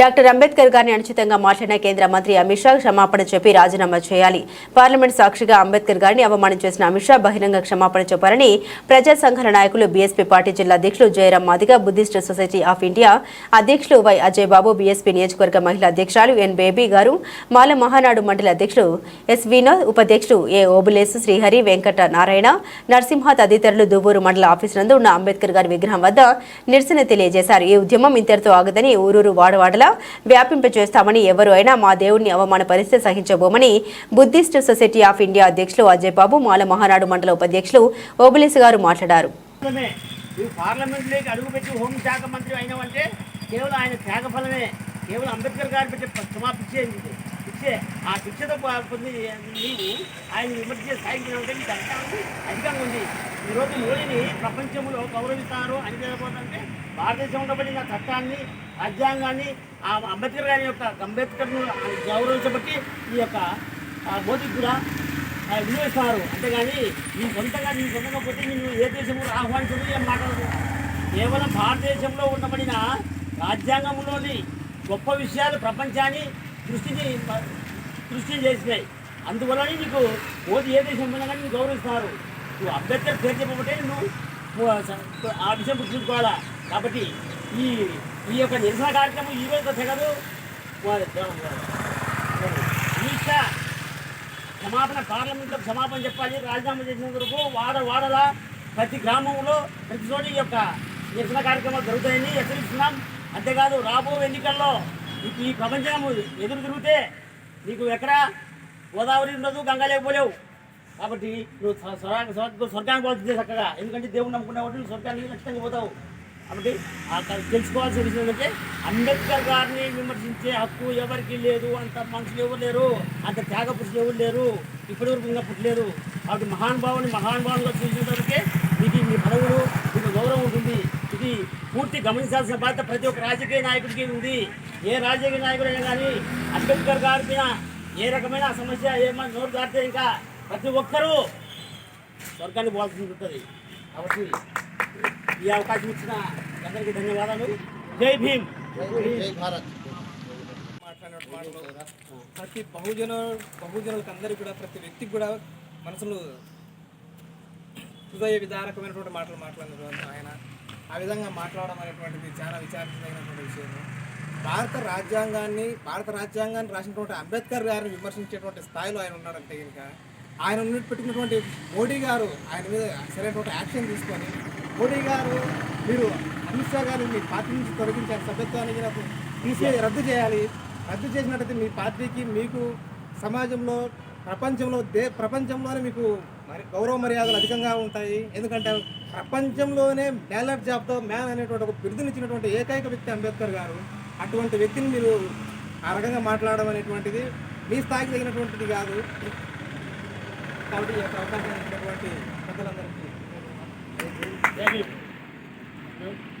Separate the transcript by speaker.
Speaker 1: Doctor Ambedkar గారిని అనుచితంగా మాట్లాడిన కేంద్ర మంత్రి అమిత్ షా క్షమాపణ చెప్పి రాజీనామా చేయాలి. పార్లమెంట్ సాక్షిగా అంబేద్కర్ గారిని అవమానం చేసిన అమిత్ షా బహిరంగ క్షమాపణ చెప్పారని ప్రజా సంఘాల నాయకులు బీఎస్పీ పార్టీ జిల్లా అధ్యక్షులు Jayaram Madiga Buddhist society of India అధ్యక్షులు వై అజయ్ బాబు బీఎస్పీ నియోజకవర్గ మహిళా అధ్యక్షురాలు ఎన్ బేబీ గారు మాల మహానాడు మండలి అధ్యక్షులు ఎస్ వినోద్ ఉపాధ్యక్షులు ఏ ఓబులేసు శ్రీహరి వెంకట నారాయణ నరసింహ తదితరులు దువ్వూరు మండల ఆఫీసు నందు ఉన్న అంబేద్కర్ గారి విగ్రహం వద్ద నిరసన తెలియజేశారు. ఈ ఉద్యమం ఇంతటితో ఆగదని ఊరూరు వాడవాడలు వ్యాపింపచేస్తామని ఎవరు అయినా మా దేవుడిని అవమానపరిస్తే సహించబోమని బుద్ధిస్ట్ సొసైటీ ఆఫ్ ఇండియా అధ్యక్షులు అజయ్ బాబు మాల మహానాడు మండల ఉపాధ్యక్షులు ఓబులేసి గారు మాట్లాడారు.
Speaker 2: మంత్రి కేవలం ఆయన త్యాగఫలమే. కేవలం అంబేద్కర్ గారు పెట్టే క్షమాపిచ్చే ఇచ్చే ఆ శిక్షతో పొంది నీవు ఆయన విమర్శించే స్థాయికి ఉంటే నీకు అధికారం అధికంగా ఉంది. ఈరోజు మోడీని ప్రపంచంలో గౌరవిస్తారు అని చెప్పాలంటే భారతదేశంలో పడిన చట్టాన్ని రాజ్యాంగాన్ని ఆ అంబేద్కర్ గారి యొక్క అంబేద్కర్ను గౌరవించబట్టి ఈ యొక్క ఆ మోదీకి కూడా వినియోగిస్తారు అంతేగాని నీ సొంతంగా నీ సొంతంగా పోతే నేను ఏ దేశంలో ఆహ్వానించదు ఏం మాట్లాడదు? కేవలం భారతదేశంలో ఉండబడిన రాజ్యాంగంలోని గొప్ప విషయాలు ప్రపంచాన్ని దృష్టిని దృష్టి చేసినాయి. అందువలనే నీకు ఓటు ఏ దేశం పోయినా కానీ నీకు గౌరవిస్తున్నారు నువ్వు అంబేద్కర్ పేరు చెప్పబట్టే నువ్వు ఆ విషయం గుర్తుంచుకోవాలా? కాబట్టి ఈ ఈ యొక్క నిరసన కార్యక్రమం ఈ రోజు తెగదు అమిత్ షా క్షమాపణ పార్లమెంట్లో క్షమాపణ చెప్పాలి. రాజీనామా చేసిన వరకు వాడ వాడల ప్రతి గ్రామంలో ప్రతి చోట ఈ యొక్క నిరసన కార్యక్రమాలు జరుగుతాయని హెచ్చరిస్తున్నాం. అంతేకాదు రాబో ఎన్నికల్లో ఈ ప్రపంచం ఎదురు తిరిగితే నీకు ఎక్కడ గోదావరి ఉండదు గంగా లేకపోలేవు. కాబట్టి నువ్వు స్వర్గ- స్వర్గానికి పోతుంది చక్కగా. ఎందుకంటే దేవుడు నమ్ముకునే వాటిని స్వర్గానికి ఖచ్చితంగా పోతావు. కాబట్టి అక్కడ తెలుసుకోవాల్సి తెలుసుకోవాల్సిన విషయం ఏంటంటే అంబేద్కర్ గారిని విమర్శించే హక్కు ఎవరికి లేదు. అంత మనుషులు ఎవరు లేరు. అంత త్యాగ పురుషులు ఎవరు లేరు. ఇప్పటి వరకు ఇంకా పుట్టలేరు కాబట్టి మహానుభావుని మహానుభావులుగా చూసినందుకే మీకు మీ పదవులు మీకు గౌరవం ఉంటుంది ఇది పూర్తి గమనించాల్సిన బాధ్యత ప్రతి ఒక్క రాజకీయ నాయకుడికి ఉంది. ఏ రాజకీయ నాయకుడైనా కానీ అంబేద్కర్ గారి పైన ఏ రకమైన సమస్య ఏమన్నా నోరు దాటితే ఇంకా ప్రతి ఒక్కరూ స్వర్గానికి పోవాల్సి ఉంటుంది. కాబట్టి ఈ అవకాశం ఇచ్చిన అందరికీ ధన్యవాదాలు. జై భీమ్.
Speaker 3: మాట్లాడిన మాటలు ప్రతి బహుజన బహుజనులకు అందరికీ కూడా ప్రతి వ్యక్తికి కూడా మనసులు హృదయ విదారకమైనటువంటి మాటలు మాట్లాడినటువంటి ఆయన. ఆ విధంగా మాట్లాడడం అనేటువంటిది చాలా విచారించదగినటువంటి విషయం భారత రాజ్యాంగాన్ని భారత రాజ్యాంగాన్ని రాసినటువంటి అంబేద్కర్ గారిని విమర్శించేటువంటి స్థాయిలో ఆయన ఉన్నాడంటే కనుక ఆయన పెట్టినటువంటి మోడీ గారు ఆయన మీద సరైనటువంటి యాక్షన్ తీసుకొని మోడీ గారు మీరు అమిత్ షా గారిని మీ పార్టీ నుంచి తొలగించాలి సభ్యత్వానికి నాకు తీసే రద్దు చేయాలి. రద్దు చేసినట్టయితే మీ పార్టీకి మీకు సమాజంలో ప్రపంచంలో దే ప్రపంచంలోనే మీకు గౌరవ మర్యాదలు అధికంగా ఉంటాయి. ఎందుకంటే ప్రపంచంలోనే బ్యాలెట్ జాబ్తో మ్యాన్ అనేటువంటి ఒక బిరుదునిచ్చినటువంటి ఏకైక వ్యక్తి అంబేద్కర్ గారు. అటువంటి వ్యక్తిని మీరు ఆ రకంగా మాట్లాడడం అనేటువంటిది మీ స్థాయికి తగినటువంటిది కాదు. కాబట్టి ఈ యొక్క అవకాశం ఇచ్చినటువంటి
Speaker 2: భీమ్